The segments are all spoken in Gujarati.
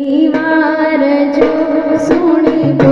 ीवा सु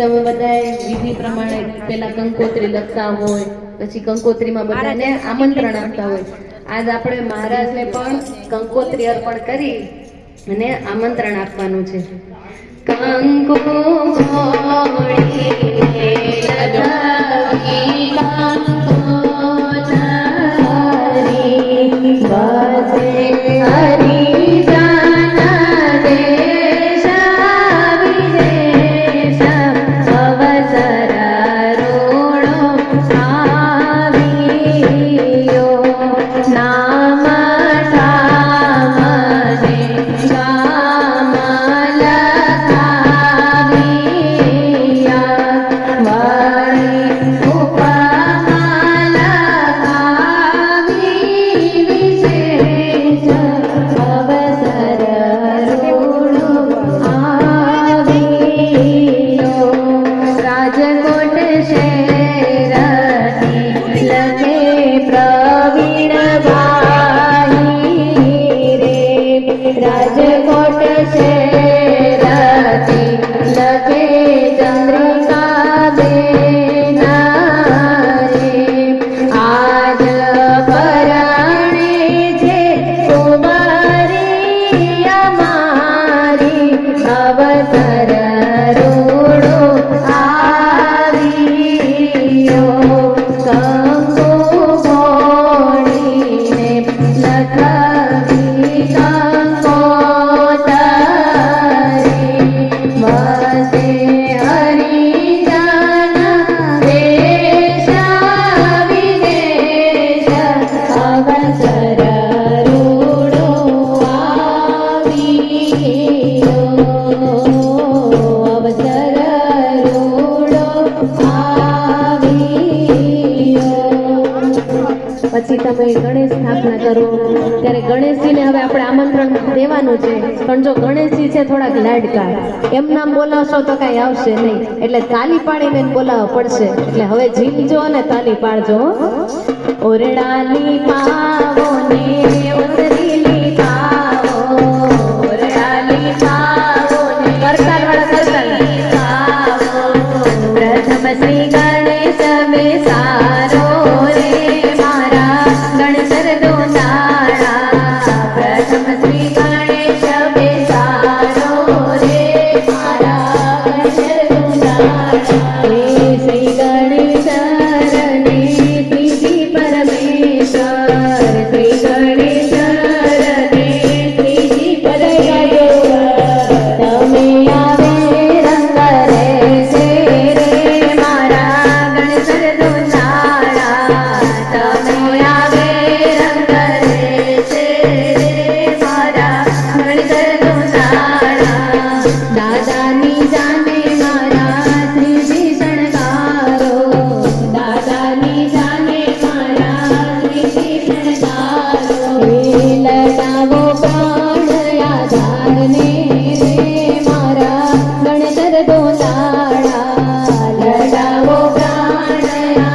તમે બધાએ વિધિ પ્રમાણે પેલા કંકોત્રી લખતા હોય પછી કંકોત્રીમાં બધાને આમંત્રણ આપતા હોય. આજ આપણે મહારાજને પણ કંકોત્રી અર્પણ કરી અને આમંત્રણ આપવાનું છે. કંકો विराज પછી તમે ગણેશ સ્થાપના કરો. ત્યારે ગણેશજીને હવે આપણે આમંત્રણ દેવાનું છે. પણ જો ગણેશજી છે થોડાક લાડકા એમ નામ બોલાવશો તો કાંઈ આવશે નહીં. એટલે તાલી પાડીને બોલાવવા પડશે. એટલે હવે જીલજો અને તાલી પાડજો ઓરડાની પાવો ને